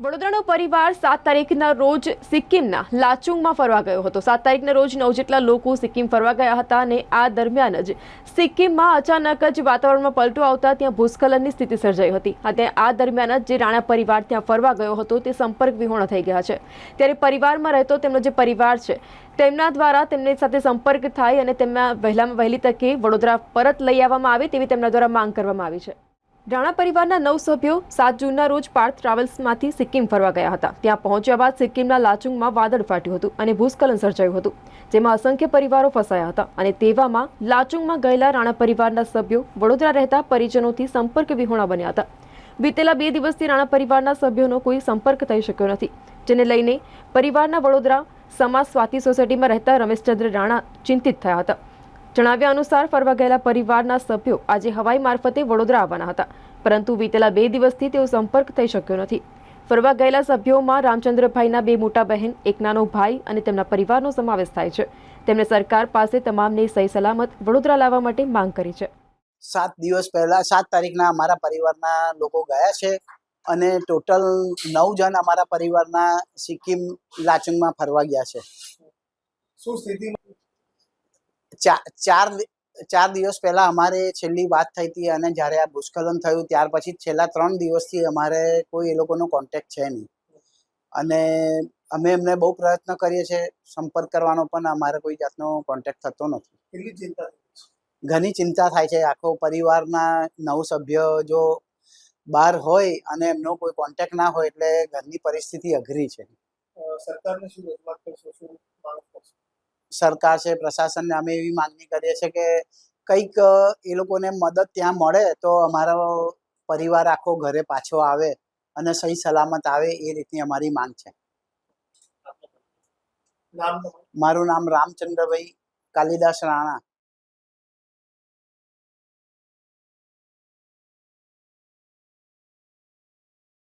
વડોદરાનો પરિવાર સાત તારીખના રોજ સિક્કિમના લાચુંગમાં ફરવા ગયો હતો. સાત તારીખના રોજ નવ જેટલા લોકો સિક્કિમ ફરવા ગયા હતા અને આ દરમિયાન જ સિક્કિમમાં અચાનક જ વાતાવરણમાં પલટો આવતા ત્યાં ભૂસ્ખલનની સ્થિતિ સર્જાઈ હતી. અને આ દરમિયાન જ રાણા પરિવાર ત્યાં ફરવા ગયો હતો તે સંપર્ક વિહોણો થઈ ગયા છે. ત્યારે પરિવારમાં રહેતો તેમનો જે પરિવાર છે, તેમના દ્વારા તેમની સાથે સંપર્ક થાય અને તેમના વહેલામાં વહેલી તકે વડોદરા પરત લઈ આવવામાં આવે તેવી તેમના દ્વારા માંગ કરવામાં આવી છે. રાણા પરિવારના નવ સભ્યો સાત જૂનના રોજ પાર્થ ટ્રાવેલ્સમાંથી સિક્કિમ ફરવા ગયા હતા. ત્યાં પહોંચ્યા બાદ સિક્કિમના લાચુંગમાં વાદળ ફાટ્યું હતું અને ભૂસ્ખલન સર્જાયું હતું, જેમાં અસંખ્ય પરિવારો ફસાયા હતા અને તેવામાં લાચુંગમાં ગયેલા રાણા પરિવારના સભ્યો વડોદરા રહેતા પરિજનોથી સંપર્ક વિહોણા બન્યા હતા. બીતેલા બે દિવસથી રાણા પરિવારના સભ્યોનો કોઈ સંપર્ક થઈ શક્યો નથી, જેને લઈને પરિવારના વડોદરા સમાજ સ્વાતિ સોસાયટીમાં રહેતા રમેશચંદ્ર રાણા ચિંતિત થયા હતા. જણાવ્યા અનુસાર ફરવા ગયેલા પરિવારના સભ્યો આજે હવાઈ મારફતે વડોદરા આવવાના હતા. પરંતુ વીતેલા બે દિવસથી તેઓ સંપર્ક થઈ શક્યો નથી. ફરવા ગયેલા સભ્યોમાં રામચંદ્રભાઈના બે મોટા બહેન એક નાનો ભાઈ અને તેમના પરિવારનો સમાવેશ થાય છે. તેમણે સરકાર પાસે તમામને સહી સલામત વડોદરા લાવવા માટે માંગ કરી છે. સાત દિવસ પહેલા સાત તારીખના અમારા પરિવારના લોકો ગયા છે અને ટોટલ નવ જણ અમારા પરિવારના સિક્કિમ લાચુંગમાં ફરવા ગયા છે. શું સ્થિતિ? ચા- ચાર ચાર દિવસ પહેલા અમારે છેલ્લી વાત થઈ હતી અને જ્યારે આ ભૂસ્ખલન થયું ત્યાર પછી છેલ્લા ત્રણ દિવસથી અમારે કોઈ એ લોકોનો કોન્ટેક્ટ છે નહીં. અને અમે એમને બહુ પ્રયત્ન કરીએ છીએ સંપર્ક કરવાનો પણ અમારે કોઈ જાતનો કોન્ટેક્ટ થતો નથી. કેટલી ચિંતા ઘણી ચિંતા થાય છે. આખો પરિવારના નવ સભ્ય જો બહાર હોય અને એમનો કોઈ કોન્ટેક્ટ ના હોય એટલે ઘરની પરિસ્થિતિ અઘરી છે. સરકારને શું રજૂઆત કરશો? શું સરકાર છે પ્રશાસનને અમે એવી માંગણી કરીએ છીએ કે કંઈક એ લોકોને મદદ ત્યાં મળે તો અમારો પરિવાર આખો ઘરે પાછો આવે અને સહી સલામત આવે એ રીતની અમારી માંગ છે. મારું નામ રામચંદ્રભાઈ કાલિદાસ રાણા.